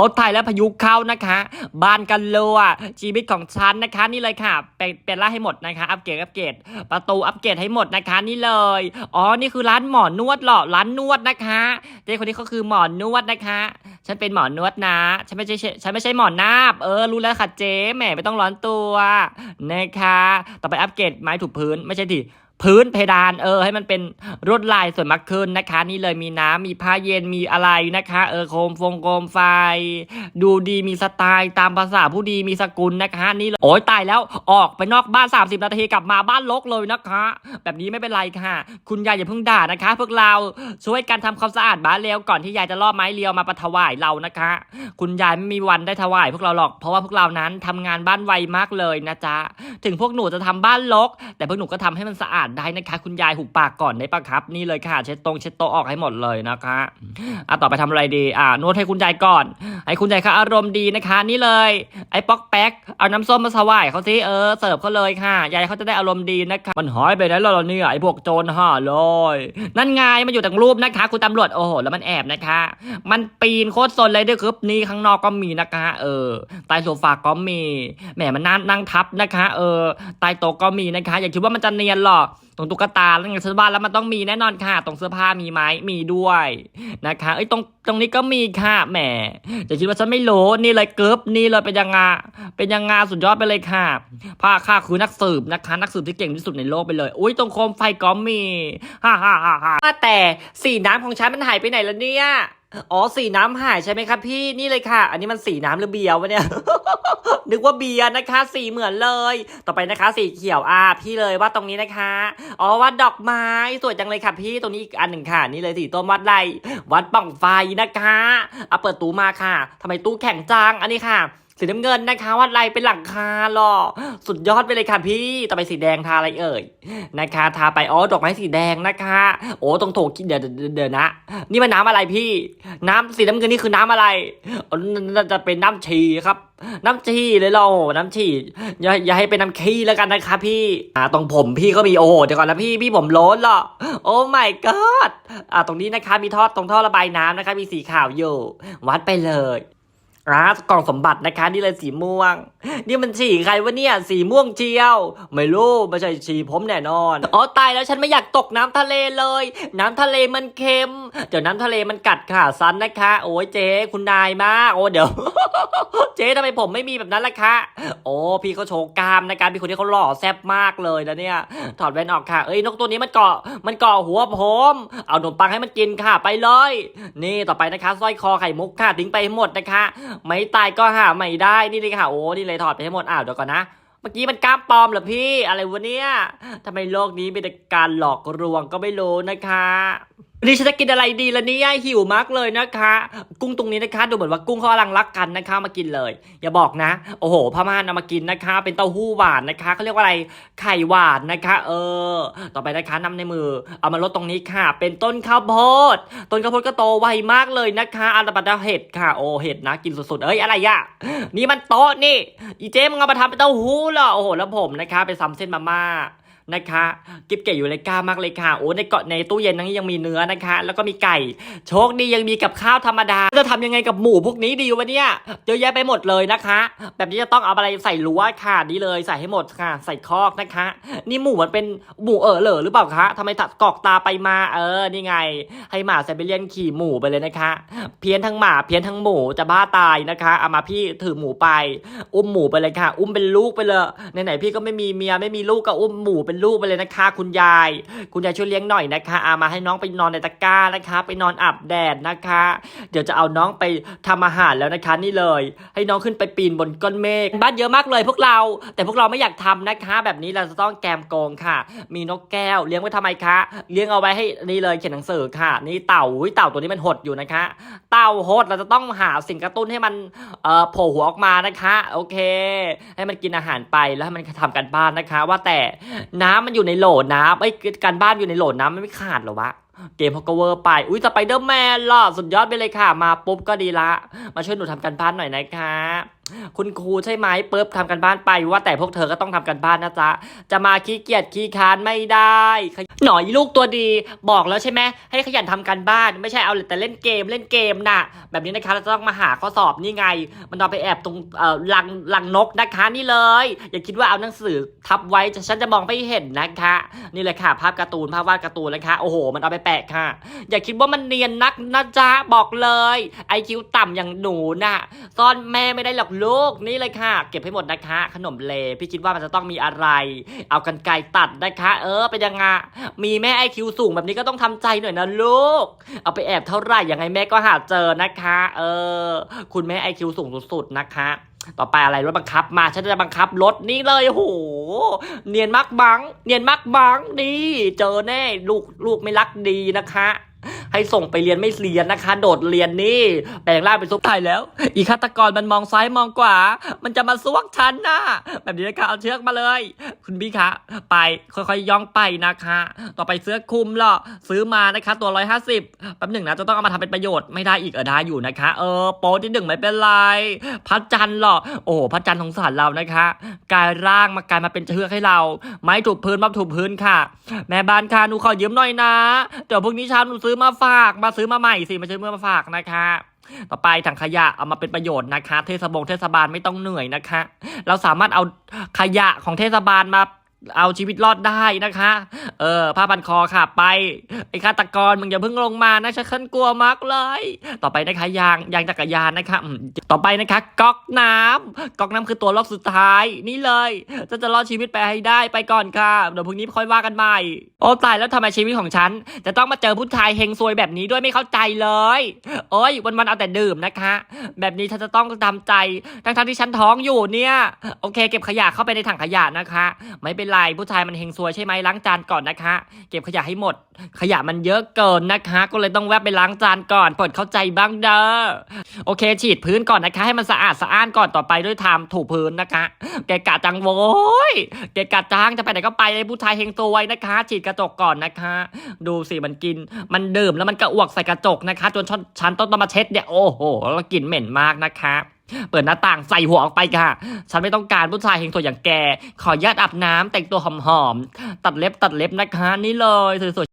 อ้ถ่ายแล้วพายุเข้านะคะบ้านกันรัวชีวิตของฉันนะคะ นี่เลยค่ะ เป็นเป็นล่าให้หมดนะคะ อัปเกรดอัปเกรดประตูอัปเกรดให้หมดนะคะ นี่เลย อ๋อ นี่คือร้านหมอนวดหรอร้านนวดนะคะเจ๊คนนี้เขาคือหมอนวดนะคะ ฉันเป็นหมอนวดนะ ฉันไม่ใช่ฉันไม่ใช่หมอนนาบ เออ รู้แล้วค่ะเจ๊แหมไม่ต้องร้อนตัวนะคะ ต่อไปอัปเกรดไม้ถูพื้นไม่ใช่ดิ พื้นเพดานเออ ให้มันเป็นรวดลายสวยมากขึ้นนะคะ นี่เลยมีน้ำมีผ้าเย็นมีอะไรนะคะ เออโคมฟงโคมไฟ ดูดีมีสไตล์ตามภาษาผู้ดีมีสกุลนะคะ นี่เลยโอ้ยตายแล้วออกไปนอกบ้าน 30 นาทีกลับมาบ้านลกเลยนะคะ แบบนี้ไม่เป็นไรค่ะ คุณยายอย่าเพิ่งด่านะคะ พวกเราช่วยกันทำความสะอาดบ้านเร็วก่อนที่ยายจะล่อไม้เรียวมาประถวายเรานะคะ คุณยายไม่มีวันได้ถวายพวกเราหรอกเพราะว่าพวกเรานั้นทำงานบ้านไวมากเลยนะจ๊ะถึงพวกหนูจะทำบ้านรกแต่พวกหนูก็ทำให้มันสะอาดได้นะคะ คุณยายหุบปากก่อนได้ปะครับ นี่เลยค่ะ เช็ดตรงเช็ดโต๊ะออกให้หมดเลยนะคะอะต่อไปทำอะไรดีอ่านวดให้คุณยายก่อน ให้คุณยายเขาอารมณ์ดีนะคะ นี่เลย ไอ้ป๊อกแป๊กเอาน้ำส้มมาถวายเขาสิเออเสิร์ฟเขาเลยค่ะยายเขาจะได้อารมณ์ดีนะคะมันหายไปไหนแล้วล่ะเนี่ยไอ้พวกโจรห่าเลยนั่นไงมันอยู่ตรงรูปนะคะ คุณตำรวจโอ้โหแล้วมันแอบนะคะ มันปีนโคตรซนเลยด้วยครับนี่ข้างนอกก็มีนะคะ เออใต้โซฟาก็มีแหมมันนั่งนั่งทับนะคะ เออใต้โต๊ะก็มีนะคะ อย่าคิดว่ามันจะเนียนหรอกตรงตุ๊กตาแล้วไงฉันว่าแล้วมันต้องมีแน่นอนค่ะ ตรงเสื้อผ้ามีไหมมีด้วยนะคะเอ้ยตรงตรงนี้ก็มีค่ะแหมจะคิดว่าฉันไม่รู้นี่เลยเกิบนี่เลยเป็นยังไงเป็นยังไงสุดยอดไปเลยค่ะผ้าค่าคือนักสืบนะคะนักสืบที่เก่งที่สุดในโลกไปเลย อุ้ยตรงโคมไฟก็มีฮ่าฮ่าฮ่าฮ่าแต่สีน้ำของฉันมันหายไปไหนแล้วเนี่ย อ๋อสีน้ำหายใช่ไหมครับพี่นี่เลยค่ะ อันนี้มันสีน้ำหรือเบียร์วะเนี่ย นึกว่าเบียร์นะคะ สีเหมือนเลย ต่อไปนะคะ สีเขียวอ่าพี่เลยว่าตรงนี้นะคะอ๋อวัดดอกไม้สวยจังเลยค่ะ พี่ตรงนี้อีกอันหนึ่งค่ะ นี่เลยสีต้มวัดไรวัดป่องไฟนะคะเอาเปิดตู้มาค่ะทำไมตู้แข็งจังอันนี้ค่ะ สีน้ำเงินนะคะวัดไรเป็นหลังคาหรอสุดยอดไปเลยค่ะพี่ต่อไปสีแดงทาอะไรเอ่ยนะคะทาไปอ๋อดอกไม้สีแดงนะคะ โอ้ตรงโถคิดเดี๋ยวเดี๋ยวนะ นี่มันน้ำอะไรพี่ น้ำสีน้ำเงินนี่คือน้ำอะไรน่าจะเป็นน้ำชีครับ น้ำชีเลยเหราน้ำชีอย่าอย่าให้เป็นน้ำขี้แล้วกันนะคะพี่อ่าตรงผมพี่ก็มีโอ้เดี๋ยวก่อนนะพี่พี่ผมโล้นเหรอโอ้ my god อ่าตรงนี้นะคะมีท่อตรงท่อระบายน้ำนะคะมีสีขาวอยู่ วัดไปเลย อ่ากล่องสมบัตินะคะนี่เลยสีม่วง นี่มันฉี่ใครวะเนี่ยสีม่วงเจียว ไม่รู้ไม่ใช่ฉี่ผมแน่นอนอ๋อตายแล้วฉันไม่อยากตกน้ำทะเลเลย น้ำทะเลมันเค็ม เดี๋ยวน้ำทะเลมันกัดขาซันนะคะ โอ้ยเจ๊คุณนายมากโอ้เดี๋ยว เจ๊ทำไมผมไม่มีแบบนั้นล่ะคะ โอ้พี่เขาโชว์กล้ามนะคะพี่คนนี้เขาหล่อแซ่บมากเลยนะเนี่ย ถอดแว่นออกค่ะ เอ้ยนกตัวนี้มันเกาะมันเกาะหัวผม เอาขนมปังให้มันกินค่ะไปเลย นี่ต่อไปนะคะสร้อยคอไข่มุกค่ะทิ้งไปหมดนะคะไม่ตายก็หาไม่ได้นี่เลยค่ะโอ้นี่เลยถอดไปให้หมดอ้าวเดี๋ยวก่อนนะเมื่อกี้มันกล้ามปลอมเหรอพี่อะไรวะเนี่ยทำไมโลกนี้มีแต่การหลอกลวงก็ไม่รู้นะคะ นี่ฉันจะกินอะไรดีล่ะเนี่ยหิวมากเลยนะคะ กุ้งตรงนี้นะคะ ดูเหมือนว่ากุ้งเขากำลังรักกันนะคะ มากินเลย อย่าบอกนะ โอ้โหพม่านเอามากินนะคะ เป็นเต้าหู้หวานนะคะเขาเรียกว่าอะไรไข่หวานนะคะ เออ ต่อไปนะคะนำในมือ เอามาลดตรงนี้ค่ะ เป็นต้นข้าวโพดต้นข้าวโพดก็โตไวมากเลยนะคะอันดับดาเห็ดค่ะ โอ้เห็ดนะ กินสุดๆเอ้ยอะไรอะนี่มันโต๊ะนี่อีเจมึงเอามาทำเป็นเต้าหู้เหรอโอ้โหแล้วผมนะคะไปซ้ำเส้นมาม่า นะคะกิบเก๋อยู่เลยกล้ามากเลยค่ะโอ้ในเกาะในตู้เย็นนั้นยังมีเนื้อนะคะ แล้วก็มีไก่ โชคดียังมีกับข้าวธรรมดา จะทำยังไงกับหมูพวกนี้ดีวะเนี่ยเยอะแยะไปหมดเลยนะคะ แบบนี้จะต้องเอาอะไรใส่รั้วค่ะนี่เลยใส่ให้หมดค่ะ ใส่คอกนะคะ นี่หมูมันเป็นหมูเออเหลอหรือเปล่าคะทำไมตัดกอกตาไปมาเออนี่ไง ให้หมาไซบีเรียนขี่หมูไปเลยนะคะ เพี้ยนทั้งหมาเพี้ยนทั้งหมูจะบ้าตายนะคะเอามาพี่ถือหมูไป อุ้มหมูไปเลยค่ะ อุ้มเป็นลูกไปเลยไหนๆพี่ก็ไม่มีเมียไม่มีลูกก็อุ้มหมูเป็นลูกไปเลยนะคะ คุณยาย คุณยายช่วยเลี้ยงหน่อยนะคะเอามาให้น้องไปนอนในตะกร้านะคะ ไปนอนอาบแดดนะคะ เดี๋ยวจะเอาน้องไปทำอาหารแล้วนะคะนี่เลย ให้น้องขึ้นไปปีนบนก้อนเมฆบ้านเยอะมากเลย พวกเรา แต่พวกเราไม่อยากทำนะคะ แบบนี้เราจะต้องแกมโกงค่ะ มีนกแก้วเลี้ยงไว้ทำไมคะเลี้ยงเอาไว้ให้นี่เลยเขียนหนังสือค่ะ นี่เต่าอุ๊ยเต่าตัวนี้มันหดอยู่นะคะ เต่าหดเราจะต้องหาสิ่งกระตุ้นให้มันเอ่อโผล่หัวออกมานะคะ โอเค ให้มันกินอาหารไปแล้วให้มันทำกันบ้านนะคะ ว่าแต่น้ำมันอยู่ในโหลน้ำไอ้ยการบ้านอยู่ในโหลน้ำมันไม่ขาดหรอวะเกมพอกเวอร์ไป อุ้ยสไปเดอร์แมนล่ะสุดยอดไปเลยค่ะ มาปุ๊บก็ดีละ มาช่วยหนูทำการบ้านหน่อยนะคะ คุณครูใช่ไหมเปิ๊บทำการบ้านไปว่าแต่พวกเธอก็ต้องทำการบ้านนะจ๊ะ จะมาขี้เกียจขี้ค้านไม่ได้ หน่อยลูกตัวดีบอกแล้วใช่ไหมให้ขยันทำการบ้านไม่ใช่เอาแต่เล่นเกมเล่นเกมน่ะ แบบนี้นะคะเราจะต้องมาหาข้อสอบนี่ไง มันเอาไปแอบตรงเอ่อลังลังนกนะคะนี่เลย อย่าคิดว่าเอาหนังสือทับไว้ฉันจะมองไม่เห็นนะคะ นี่เลยค่ะ ภาพการ์ตูนภาพวาดการ์ตูนนะคะโอ้โห มันเอาไปแปะค่ะ อย่าคิดว่ามันเนียนนักนะจ๊ะบอกเลยไอคิวต่ำอย่างหนูน่ะซ่อนแม่ไม่ได้หรอกลูกนี่เลยค่ะ เก็บให้หมดนะคะ ขนมเลพี่คิดว่ามันจะต้องมีอะไร เอากันไกตัดนะคะ เออเป็นยังไงมีแม่ไอคิวสูงแบบนี้ก็ต้องทำใจหน่อยนะลูก เอาไปแอบเท่าไหร่ยังไงแม่ก็หาเจอนะคะ เออ คุณแม่ไอคิวสูงสุดๆนะคะ ต่อไปอะไรรถบังคับมาฉันจะบังคับรถนี่เลยโห เนียนมากบัง เนียนมากบังนี่เจอแน่ลูกลูกไม่รักดีนะคะ ให้ส่งไปเรียนไม่เรียนนะคะ โดดเรียนนี่ แปลงร่างเป็นซุปไทยแล้ว อีฆาตกรมันมองซ้ายมองขวา มันจะมาซวกฉันนะแบบนี้นะคะเอาเชือกมาเลย คุณพี่คะ ไปค่อยๆย่องไปนะคะ ต่อไปเสื้อคลุมเหรอซื้อมานะคะ ตัวร้อยห้าสิบแป๊บหนึ่งนะจะต้องเอามาทำเป็นประโยชน์ไม่ได้อีกเออได้อยู่นะคะ เออโป๊ที่หนึ่งไม่เป็นไรพระจันทร์เหรอโอ้โหพระจันทร์สงสารเรานะคะกลายร่างมากลายมาเป็นเชือกให้เรา ไม้ถูกพื้นมาถูกพื้นค่ะ แม่บ้านค่ะหนูขอยืมหน่อยนะเดี๋ยวพรุ่งนี้เช้าหนูซื้อมาฝาก มาซื้อมาใหม่สิมาซื้อมาฝากนะคะต่อไปถังขยะเอามาเป็นประโยชน์นะคะ เทศบงเทศบาลไม่ต้องเหนื่อยนะคะ เราสามารถเอาขยะของเทศบาลมา เอาชีวิตรอดได้นะคะ เออผ้าพันคอค่ะไป ไอ้ฆาตกรมึงอย่าเพิ่งลงมานะฉันกลัวมากเลย ต่อไปนะคะยางยางจักรยานนะคะต่อไปนะคะก๊อกน้ำก๊อกน้ำคือตัวล็อกสุดท้าย นี่เลยจะจะรอดชีวิตไปให้ได้ไปก่อนค่ะเดี๋ยวพรุ่งนี้ค่อยว่ากันใหม่ โอ้ตายแล้วทำไมชีวิตของฉัน จะต้องมาเจอผู้ชายเฮงซวยแบบนี้ด้วยไม่เข้าใจเลย โอ้ยวันวันเอาแต่ดื่มนะคะ แบบนี้ฉันจะต้องทำใจทั้งทั้งๆที่ฉันท้องอยู่เนี่ย โอเค เก็บขยะเข้าไปในถังขยะนะคะ ไม่เป็นไร ผู้ชายมันเฮงซวยใช่ไหมล้างจานก่อนนะคะ เก็บขยะให้หมด ขยะมันเยอะเกินนะคะ ก็เลยต้องแวะไปล้างจานก่อนเปิดเข้าใจบ้างเด้อโอเค ฉีดพื้นก่อนนะคะ ให้มันสะอาดสะอ้านก่อนต่อไปด้วยไทม์ถูพื้นนะคะเกะกะจังโว้ยเกะกะจังจะไปไหนก็ไปเลยผู้ชายเฮงซวยนะคะ ฉีดกระจกก่อนนะคะ ดูสิมันกินมันดื่มแล้วมันกระอ้วกใส่กระจกนะคะ จนฉันฉันต้องมาเช็ดเนี่ยโอ้โหแล้วกลิ่นเหม็นมากนะคะ เปิดหน้าต่างใส่หัวออกไปค่ะ ฉันไม่ต้องการผู้ชายเฮงสวยอย่างแก ขอญาตอาบน้ำแต่งตัวหอมๆ ตัดเล็บตัดเล็บนะคะ นี่เลยสวยๆ